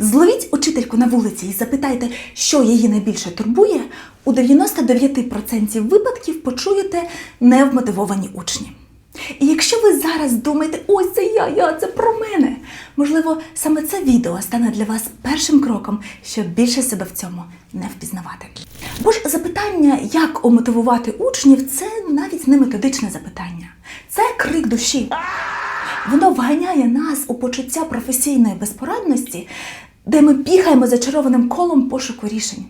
Зловіть учительку на вулиці і запитайте, що її найбільше турбує, у 99% випадків почуєте невмотивовані учні. І якщо ви зараз думаєте, ось це я, я, це про мене, можливо, саме це відео стане для вас першим кроком, щоб більше себе в цьому не впізнавати. Бо ж запитання, як омотивувати учнів, це навіть не методичне запитання, це крик душі. Воно вганяє нас у почуття професійної безпорадності, де ми бігаємо зачарованим колом пошуку рішень.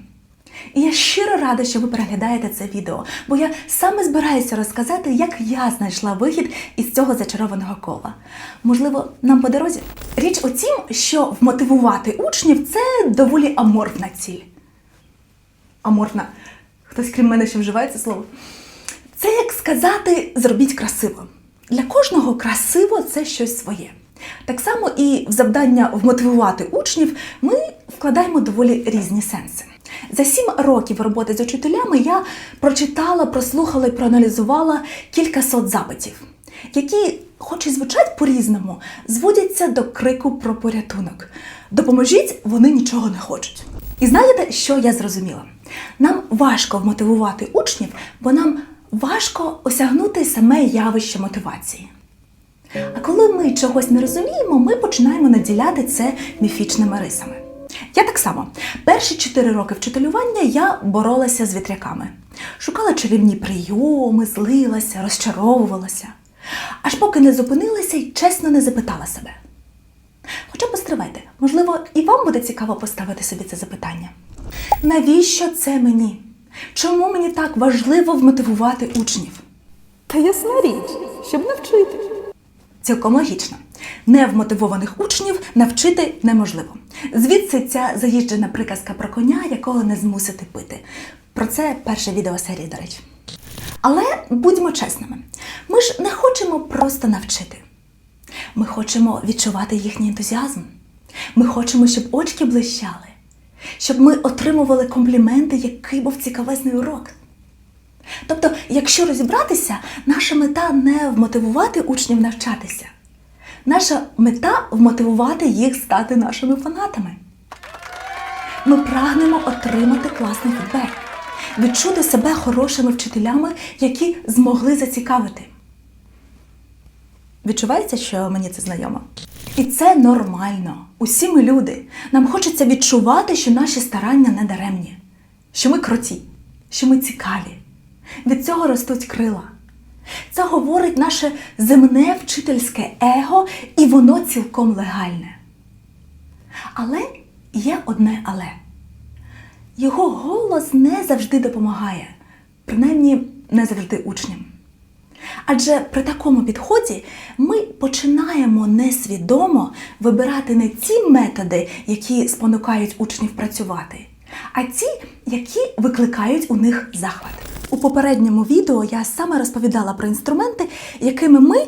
І я щиро рада, що ви переглядаєте це відео, бо я саме збираюся розказати, як я знайшла вихід із цього зачарованого кола. Можливо, нам по дорозі. Річ у тім, що вмотивувати учнів це доволі аморфна ціль. Аморфна. Хтось крім мене ще вживає це слово. Це як сказати зробіть красиво. Для кожного красиво це щось своє. Так само і в завдання вмотивувати учнів ми вкладаємо доволі різні сенси. За сім років роботи з учителями я прочитала, прослухала і проаналізувала кількасот запитів, які, хоч і звучать по-різному, зводяться до крику про порятунок. Допоможіть, вони нічого не хочуть. І знаєте, що я зрозуміла? Нам важко вмотивувати учнів, бо нам важко осягнути саме явище мотивації. А коли ми чогось не розуміємо, ми починаємо наділяти це міфічними рисами. Я так само. Перші чотири роки вчителювання я боролася з вітряками. Шукала чарівні прийоми, злилася, розчаровувалася. Аж поки не зупинилася і чесно не запитала себе. Хоча постривайте, можливо, і вам буде цікаво поставити собі це запитання. Навіщо це мені? Чому мені так важливо вмотивувати учнів? Та ясна річ, щоб навчити. Цілком логічно. Невмотивованих учнів навчити неможливо. Звідси ця заїжджена приказка про коня, якого не змусити пити. Про це перше відео серії, до речі. Але будьмо чесними, ми ж не хочемо просто навчити. Ми хочемо відчувати їхній ентузіазм. Ми хочемо, щоб очки блищали, щоб ми отримували компліменти, який був цікавезний урок. Тобто, якщо розібратися, наша мета не вмотивувати учнів навчатися. Наша мета вмотивувати їх стати нашими фанатами. Ми прагнемо отримати класний фідбек, відчути себе хорошими вчителями, які змогли зацікавити. Відчувається, що мені це знайомо? І це нормально. Усі ми люди. Нам хочеться відчувати, що наші старання не даремні, що ми круті, що ми цікаві. Від цього ростуть крила. Це говорить наше земне вчительське его, і воно цілком легальне. Але є одне але. Його голос не завжди допомагає, принаймні не завжди учням. Адже при такому підході ми починаємо несвідомо вибирати не ті методи, які спонукають учнів працювати, а ті, які викликають у них захват. У попередньому відео я саме розповідала про інструменти, якими ми,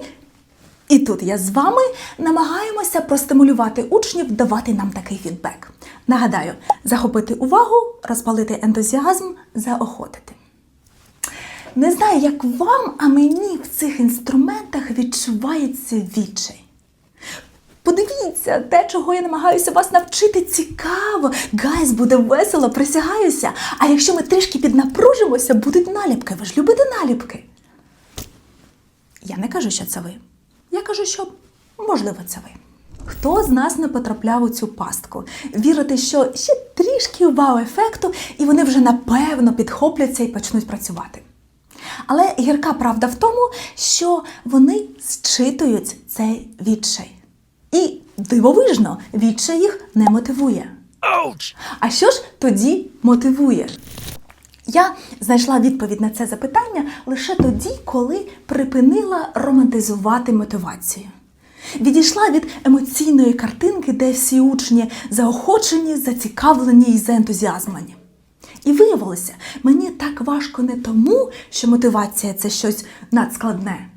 і тут я з вами, намагаємося простимулювати учнів давати нам такий фідбек. Нагадаю, захопити увагу, розпалити ентузіазм, заохотити. Не знаю, як вам, а мені в цих інструментах відчувається відчай. Подивіться, те, чого я намагаюся вас навчити, цікаво. Гайс, буде весело, присягаюся. А якщо ми трішки піднапружимося, будуть наліпки. Ви ж любите наліпки? Я не кажу, що це ви. Я кажу, що можливо це ви. Хто з нас не потрапляв у цю пастку? Вірити, що ще трішки вау-ефекту, і вони вже напевно підхопляться і почнуть працювати. Але гірка правда в тому, що вони зчитують цей відчай. І дивовижно, відчай їх не мотивує. А що ж тоді мотивує? Я знайшла відповідь на це запитання лише тоді, коли припинила романтизувати мотивацію. Відійшла від емоційної картинки, де всі учні заохочені, зацікавлені і заентузіазмані. І виявилося, мені так важко не тому, що мотивація це щось надскладне,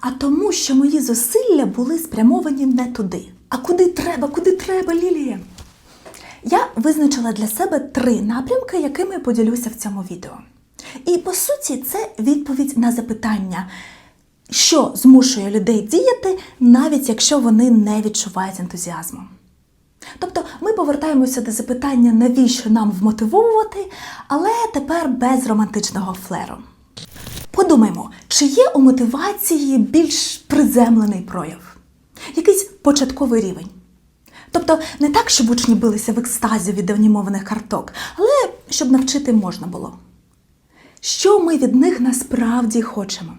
а тому, що мої зусилля були спрямовані не туди. А куди треба, куди треба, Лілія? Я визначила для себе три напрямки, якими поділюся в цьому відео. І по суті, це відповідь на запитання, що змушує людей діяти, навіть якщо вони не відчувають ентузіазму. Тобто ми повертаємося до запитання, навіщо нам вмотивовувати, але тепер без романтичного флеру. Подумаймо, чи є у мотивації більш приземлений прояв, якийсь початковий рівень. Тобто не так, щоб учні билися в екстазі від анімованих карток, але щоб навчити можна було. Що ми від них насправді хочемо?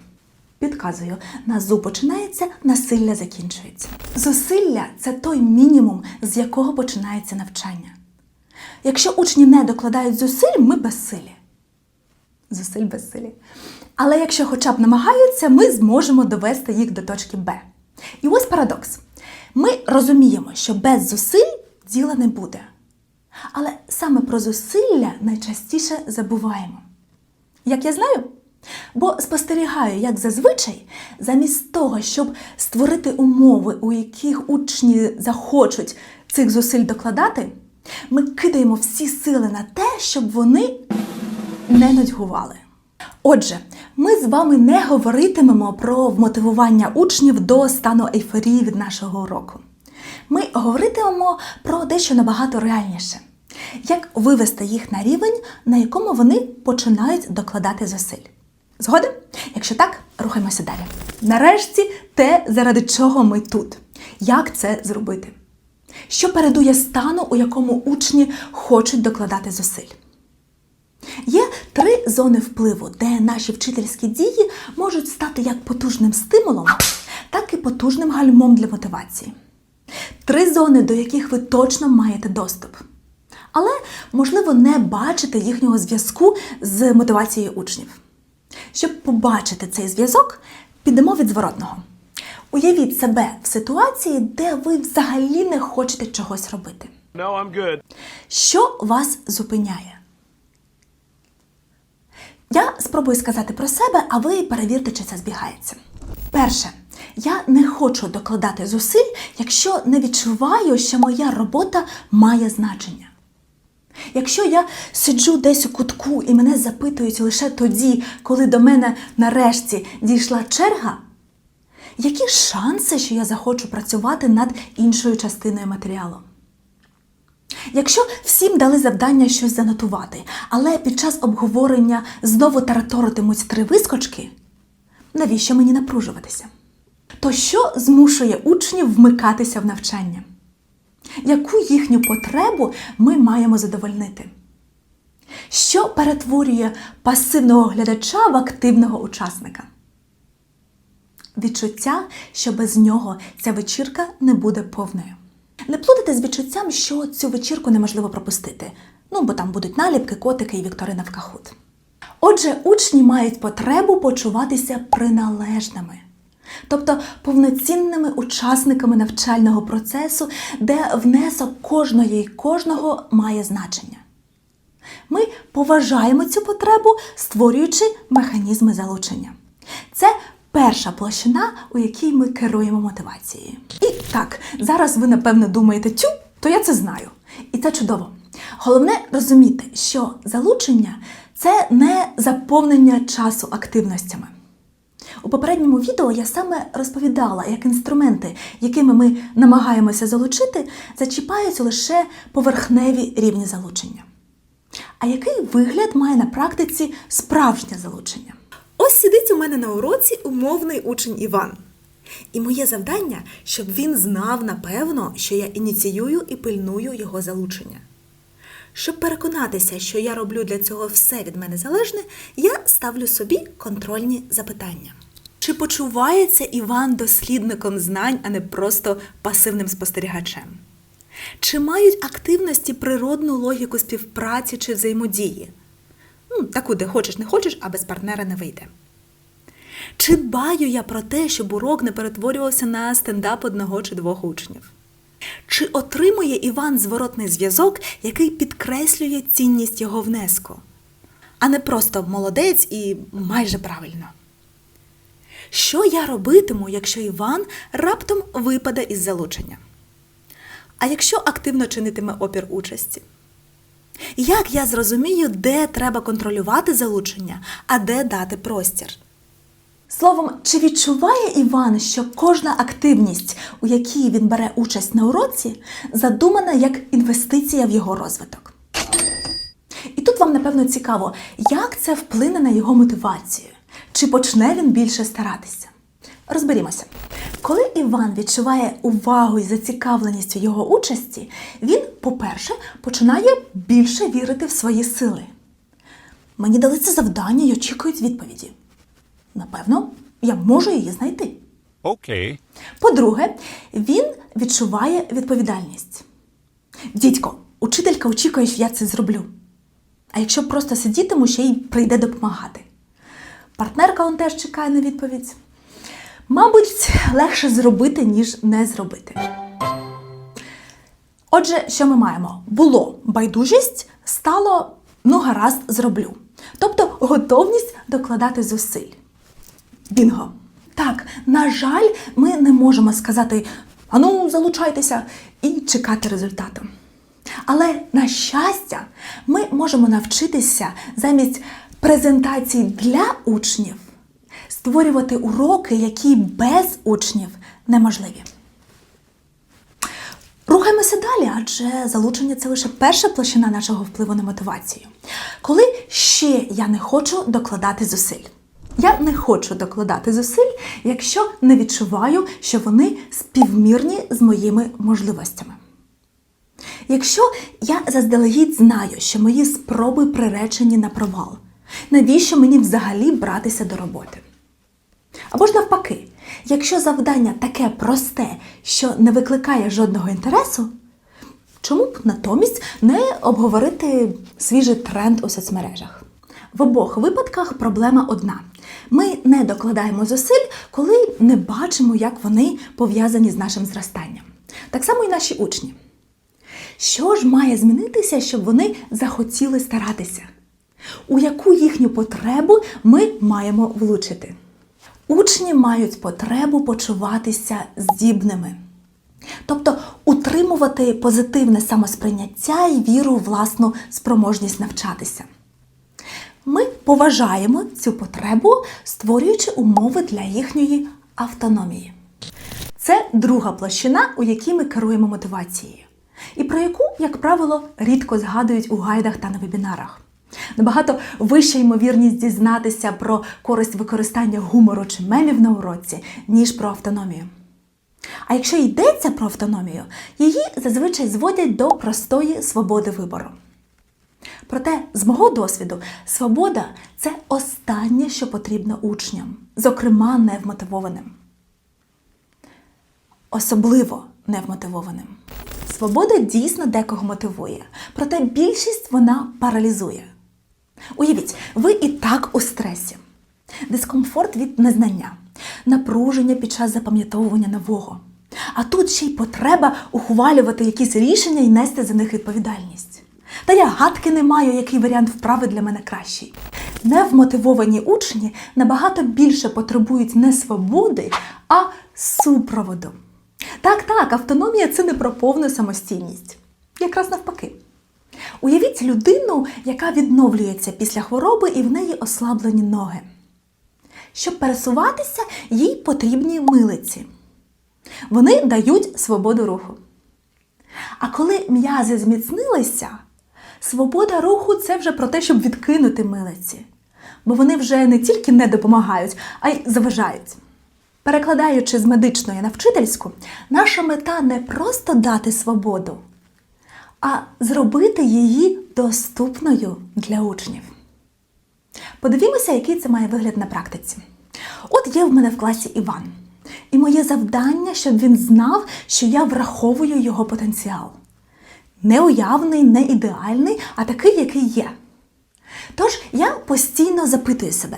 Підказую, на зу починається, насилля закінчується. Зусилля це той мінімум, з якого починається навчання. Якщо учні не докладають зусиль, ми безсилі. Зусиль безсилі. Але якщо хоча б намагаються, ми зможемо довести їх до точки Б. І ось парадокс. Ми розуміємо, що без зусиль діла не буде. Але саме про зусилля найчастіше забуваємо. Як я знаю? Бо спостерігаю, як зазвичай, замість того, щоб створити умови, у яких учні захочуть цих зусиль докладати, ми кидаємо всі сили на те, щоб вони не нудьгували. Отже, ми з вами не говоритимемо про вмотивування учнів до стану ейфорії від нашого уроку. Ми говоритимемо про дещо набагато реальніше. Як вивести їх на рівень, на якому вони починають докладати зусиль. Згоден? Якщо так, рухаємося далі. Нарешті те, заради чого ми тут. Як це зробити? Що передує стану, у якому учні хочуть докладати зусиль? Є три зони впливу, де наші вчительські дії можуть стати як потужним стимулом, так і потужним гальмом для мотивації. Три зони, до яких ви точно маєте доступ. Але, можливо, не бачите їхнього зв'язку з мотивацією учнів. Щоб побачити цей зв'язок, підемо від зворотного. Уявіть себе в ситуації, де ви взагалі не хочете чогось робити. No, I'm good. Що вас зупиняє? Я спробую сказати про себе, а ви перевірте, чи це збігається. Перше, я не хочу докладати зусиль, якщо не відчуваю, що моя робота має значення. Якщо я сиджу десь у кутку і мене запитують лише тоді, коли до мене нарешті дійшла черга, які шанси, що я захочу працювати над іншою частиною матеріалу? Якщо всім дали завдання щось занотувати, але під час обговорення знову тараторитимуть три вискочки, навіщо мені напружуватися? То що змушує учнів вмикатися в навчання? Яку їхню потребу ми маємо задовольнити? Що перетворює пасивного глядача в активного учасника? Відчуття, що без нього ця вечірка не буде повною. Не плутайте з відчуттям, що цю вечірку неможливо пропустити. Ну, бо там будуть наліпки, котики і вікторина в кахут. Отже, учні мають потребу почуватися приналежними, тобто повноцінними учасниками навчального процесу, де внесок кожної і кожного має значення. Ми поважаємо цю потребу, створюючи механізми залучення. Це перша площина, у якій ми керуємо мотивацією. І так, зараз ви напевно думаєте, тю, то я це знаю. І це чудово. Головне розуміти, що залучення це не заповнення часу активностями. У попередньому відео я саме розповідала, як інструменти, якими ми намагаємося залучити, зачіпають лише поверхневі рівні залучення. А який вигляд має на практиці справжнє залучення? Ось сидить у мене на уроці умовний учень Іван. І моє завдання, щоб він знав напевно, що я ініціюю і пильную його залучення. Щоб переконатися, що я роблю для цього все від мене залежне, я ставлю собі контрольні запитання. Чи почувається Іван дослідником знань, а не просто пасивним спостерігачем? Чи мають активності природну логіку співпраці чи взаємодії? Ну, таку, де хочеш, не хочеш, а без партнера не вийде. Чи дбаю я про те, щоб урок не перетворювався на стендап одного чи двох учнів? Чи отримує Іван зворотний зв'язок, який підкреслює цінність його внеску, а не просто молодець і майже правильно? Що я робитиму, якщо Іван раптом випаде із залучення? А якщо активно чинитиме опір участі? Як я зрозумію, де треба контролювати залучення, а де дати простір? Словом, чи відчуває Іван, що кожна активність, у якій він бере участь на уроці, задумана як інвестиція в його розвиток? І тут вам, напевно, цікаво, як це вплине на його мотивацію, чи почне він більше старатися. Розберімося. Коли Іван відчуває увагу і зацікавленість у його участі, він, по-перше, починає більше вірити в свої сили. Мені дали це завдання і очікують відповіді. Напевно, я можу її знайти. Okay. По-друге, він відчуває відповідальність. Дідько, учителька очікує, що я це зроблю. А якщо просто сидітиму, ще й прийде допомагати. Партнерка он теж чекає на відповідь. Мабуть, легше зробити, ніж не зробити. Отже, що ми маємо? Було байдужість, стало ну гаразд зроблю. Тобто готовність докладати зусиль. Бінго. Так, на жаль, ми не можемо сказати ану, залучайтеся і чекати результату. Але на щастя, ми можемо навчитися замість презентацій для учнів створювати уроки, які без учнів неможливі. Рухаємося далі, адже залучення це лише перша площина нашого впливу на мотивацію. Коли ще я не хочу докладати зусиль. Я не хочу докладати зусиль, якщо не відчуваю, що вони співмірні з моїми можливостями. Якщо я заздалегідь знаю, що мої спроби приречені на провал, навіщо мені взагалі братися до роботи? Або ж навпаки, якщо завдання таке просте, що не викликає жодного інтересу, чому б натомість не обговорити свіжий тренд у соцмережах? В обох випадках проблема одна: ми не докладаємо зусиль, коли не бачимо, як вони пов'язані з нашим зростанням. Так само і наші учні. Що ж має змінитися, щоб вони захотіли старатися? У яку їхню потребу ми маємо влучити? Учні мають потребу почуватися здібними, тобто утримувати позитивне самосприйняття і віру у власну спроможність навчатися. Ми поважаємо цю потребу, створюючи умови для їхньої автономії. Це друга площина, у якій ми керуємо мотивацією, і про яку, як правило, рідко згадують у гайдах та на вебінарах. Набагато вища ймовірність дізнатися про користь використання гумору чи мемів на уроці, ніж про автономію. А якщо йдеться про автономію, її зазвичай зводять до простої свободи вибору. Проте, з мого досвіду, свобода це останнє, що потрібно учням, зокрема невмотивованим. Особливо невмотивованим. Свобода дійсно декого мотивує, проте більшість вона паралізує. Уявіть, ви і так у стресі, дискомфорт від незнання, напруження під час запам'ятовування нового. А тут ще й потреба ухвалювати якісь рішення і нести за них відповідальність. Та я гадки не маю, який варіант вправи для мене кращий. Невмотивовані учні набагато більше потребують не свободи, а супроводу. Так, так, автономія це не про повну самостійність. Якраз навпаки. Уявіть людину, яка відновлюється після хвороби і в неї ослаблені ноги. Щоб пересуватися, їй потрібні милиці. Вони дають свободу руху. А коли м'язи зміцнилися, свобода руху це вже про те, щоб відкинути милиці. Бо вони вже не тільки не допомагають, а й заважають. Перекладаючи з медичної на вчительську, наша мета не просто дати свободу, а зробити її доступною для учнів. Подивімося, який це має вигляд на практиці. От є в мене в класі Іван, і моє завдання, щоб він знав, що я враховую його потенціал. Не уявний, не ідеальний, а такий, який є. Тож я постійно запитую себе.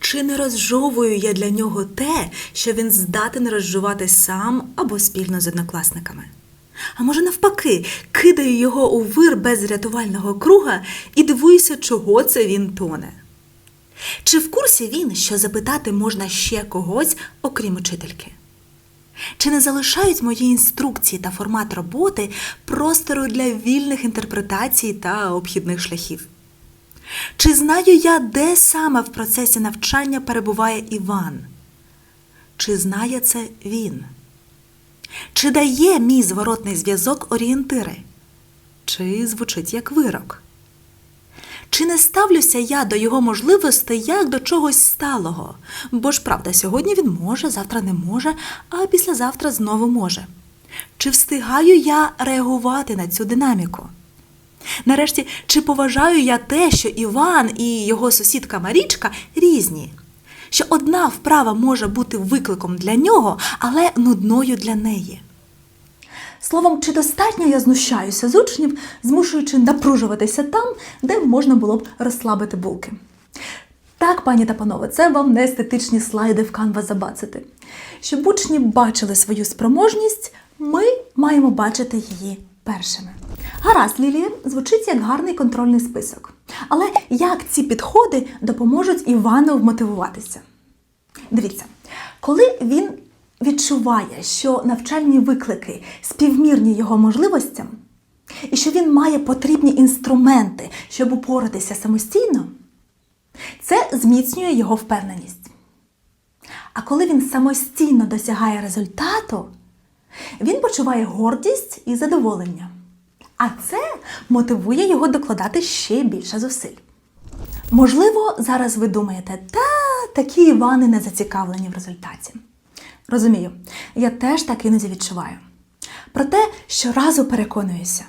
Чи не розжовую я для нього те, що він здатен розжувати сам або спільно з однокласниками? А може, навпаки, кидаю його у вир без рятувального круга і дивуюся, чого це він тоне. Чи в курсі він, що запитати можна ще когось, окрім учительки? Чи не залишають мої інструкції та формат роботи простору для вільних інтерпретацій та обхідних шляхів? Чи знаю я, де саме в процесі навчання перебуває Іван? Чи знає це він? Чи дає мій зворотний зв'язок орієнтири? Чи звучить як вирок? Чи не ставлюся я до його можливостей як до чогось сталого? Бо ж правда, сьогодні він може, завтра не може, а післязавтра знову може. Чи встигаю я реагувати на цю динаміку? Нарешті, чи поважаю я те, що Іван і його сусідка Марічка різні? Що одна вправа може бути викликом для нього, але нудною для неї. Словом, чи достатньо я знущаюся з учнів, змушуючи напружуватися там, де можна було б розслабити булки. Так, пані та панове, це вам не естетичні слайди в Canva забацити. Щоб учні бачили свою спроможність, ми маємо бачити її першими. Гаразд, Лілія, звучить як гарний контрольний список. Але як ці підходи допоможуть Івану вмотивуватися? Дивіться, коли він відчуває, що навчальні виклики співмірні його можливостям, і що він має потрібні інструменти, щоб упоратися самостійно, це зміцнює його впевненість. А коли він самостійно досягає результату, він почуває гордість і задоволення. А це мотивує його докладати ще більше зусиль. Можливо, зараз ви думаєте, та такі Івани не зацікавлені в результаті. Розумію, я теж так іноді відчуваю. Проте щоразу переконуюся,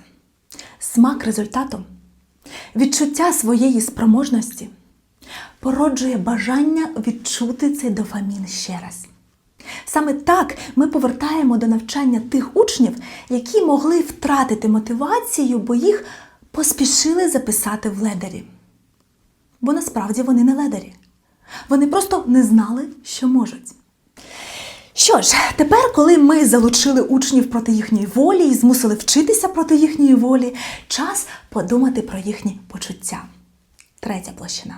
смак результату, відчуття своєї спроможності породжує бажання відчути цей дофамін ще раз. Саме так ми повертаємо до навчання тих учнів, які могли втратити мотивацію, бо їх поспішили записати в ледері. Бо насправді вони не ледері. Вони просто не знали, що можуть. Що ж, тепер, коли ми залучили учнів проти їхньої волі і змусили вчитися проти їхньої волі, час подумати про їхні почуття. Третя площина.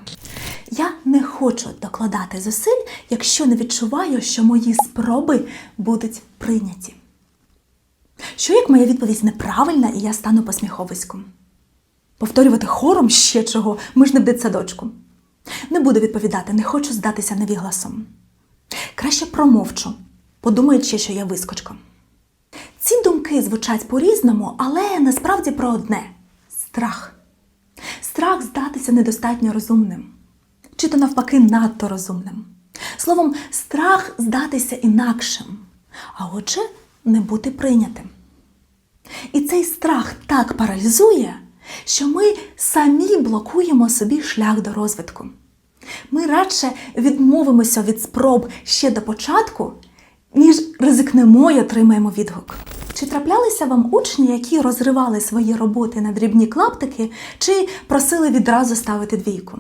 Я не хочу докладати зусиль, якщо не відчуваю, що мої спроби будуть прийняті. Що як моя відповідь неправильна і я стану посміховиськом? Повторювати хором ще чого, ми ж не в дитсадочку. Не буду відповідати, не хочу здатися невігласом. Краще промовчу, подумаючи, що я вискочка. Ці думки звучать по-різному, але насправді про одне страх. Страх здатися недостатньо розумним, чи то навпаки надто розумним. Словом, страх здатися інакшим, а отже, не бути прийнятим. І цей страх так паралізує, що ми самі блокуємо собі шлях до розвитку. Ми радше відмовимося від спроб ще до початку, ніж ризикнемо й отримаємо відгук. Чи траплялися вам учні, які розривали свої роботи на дрібні клаптики, чи просили відразу ставити двійку?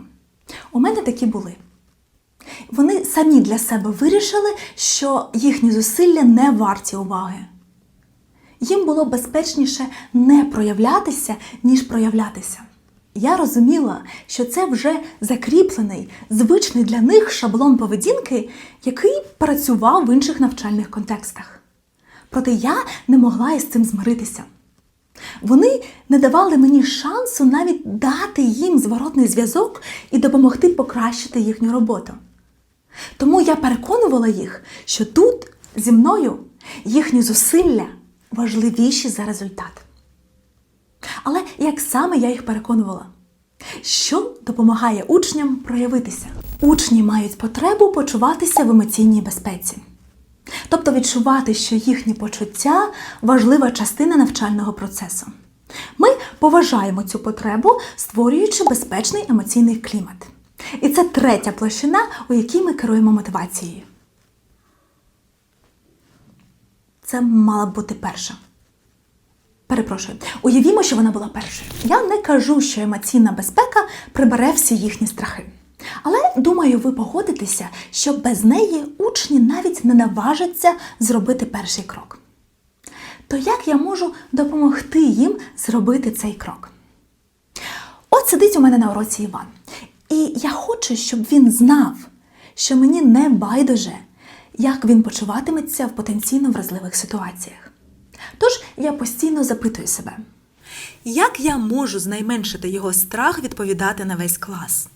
У мене такі були. Вони самі для себе вирішили, що їхні зусилля не варті уваги. Їм було безпечніше не проявлятися, ніж проявлятися. Я розуміла, що це вже закріплений, звичний для них шаблон поведінки, який працював в інших навчальних контекстах. Проте я не могла із цим змиритися. Вони не давали мені шансу навіть дати їм зворотний зв'язок і допомогти покращити їхню роботу. Тому я переконувала їх, що тут зі мною їхні зусилля важливіші за результат. Але як саме я їх переконувала? Що допомагає учням проявитися? Учні мають потребу почуватися в емоційній безпеці. Тобто відчувати, що їхні почуття важлива частина навчального процесу. Ми поважаємо цю потребу, створюючи безпечний емоційний клімат. І це третя площина, у якій ми керуємо мотивацією. Це мала б бути перша. Перепрошую, уявімо, що вона була першою. Я не кажу, що емоційна безпека прибере всі їхні страхи. Але думаю, ви погодитеся, що без неї учні навіть не наважаться зробити перший крок. То як я можу допомогти їм зробити цей крок? От сидить у мене на уроці Іван. І я хочу, щоб він знав, що мені не байдуже, як він почуватиметься в потенційно вразливих ситуаціях. Тож я постійно запитую себе, Як я можу знайменшити його страх відповідати на весь клас?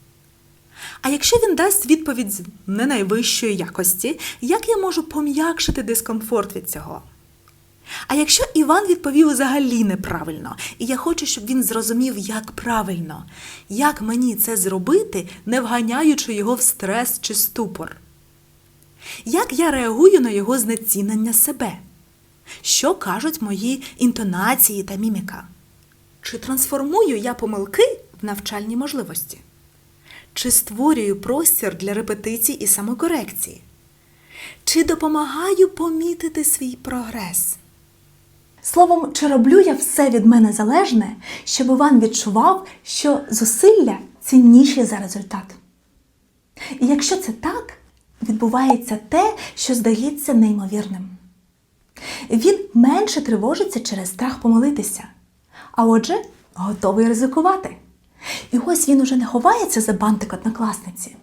А якщо він дасть відповідь не найвищої якості, як я можу пом'якшити дискомфорт від цього? А якщо Іван відповів взагалі неправильно, і я хочу, щоб він зрозумів, як правильно, як мені це зробити, не вганяючи його в стрес чи ступор? Як я реагую на його знецінення себе? Що кажуть мої інтонації та міміка? Чи трансформую я помилки в навчальні можливості? Чи створюю простір для репетицій і самокорекції? Чи допомагаю помітити свій прогрес? Словом, чи роблю я все від мене залежне, щоб Іван відчував, що зусилля цінніші за результат? І якщо це так, відбувається те, що здається неймовірним. Він менше тривожиться через страх помилитися, а отже, готовий ризикувати. І ось він уже не ховається за бантик однокласниці.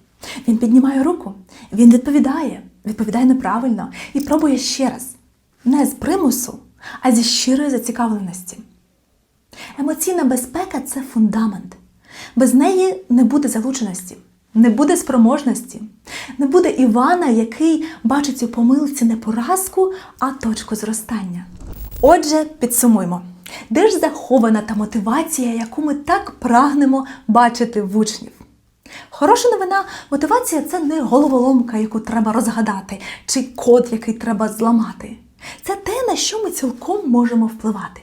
Він піднімає руку, він відповідає, відповідає неправильно і пробує ще раз. Не з примусу, а зі щирої зацікавленості. Емоційна безпека це фундамент. Без неї не буде залученості, не буде спроможності, не буде Івана, який бачить у помилці не поразку, а точку зростання. Отже, підсумуємо, де ж захована та мотивація, яку ми так прагнемо бачити в учнів? Хороша новина, мотивація це не головоломка, яку треба розгадати, чи код, який треба зламати. Це те, на що ми цілком можемо впливати.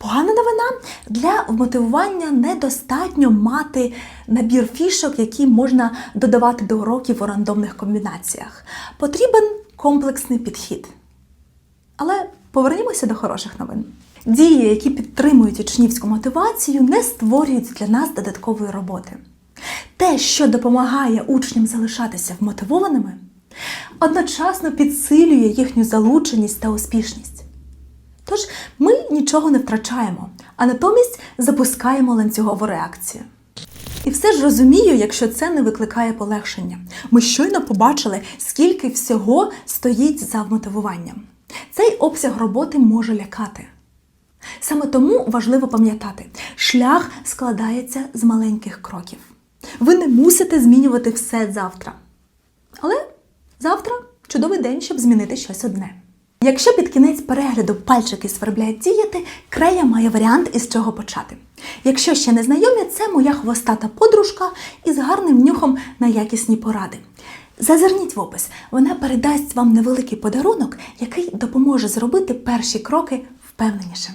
Погана новина для мотивування недостатньо мати набір фішок, які можна додавати до уроків у рандомних комбінаціях. Потрібен комплексний підхід. Але повернімося до хороших новин. Дії, які підтримують учнівську мотивацію, не створюють для нас додаткової роботи. Те, що допомагає учням залишатися вмотивованими, одночасно підсилює їхню залученість та успішність. Тож ми нічого не втрачаємо, а натомість запускаємо ланцюгову реакцію. І все ж розумію, якщо це не викликає полегшення. Ми щойно побачили, скільки всього стоїть за вмотивуванням. Цей обсяг роботи може лякати. Саме тому важливо пам'ятати, шлях складається з маленьких кроків. Ви не мусите змінювати все завтра. Але завтра чудовий день, щоб змінити щось одне. Якщо під кінець перегляду пальчики свербляють діяти, Крея має варіант із чого почати. Якщо ще не знайомі, це моя хвостата подружка із гарним нюхом на якісні поради. Зазирніть в опис, вона передасть вам невеликий подарунок, який допоможе зробити перші кроки впевненіше.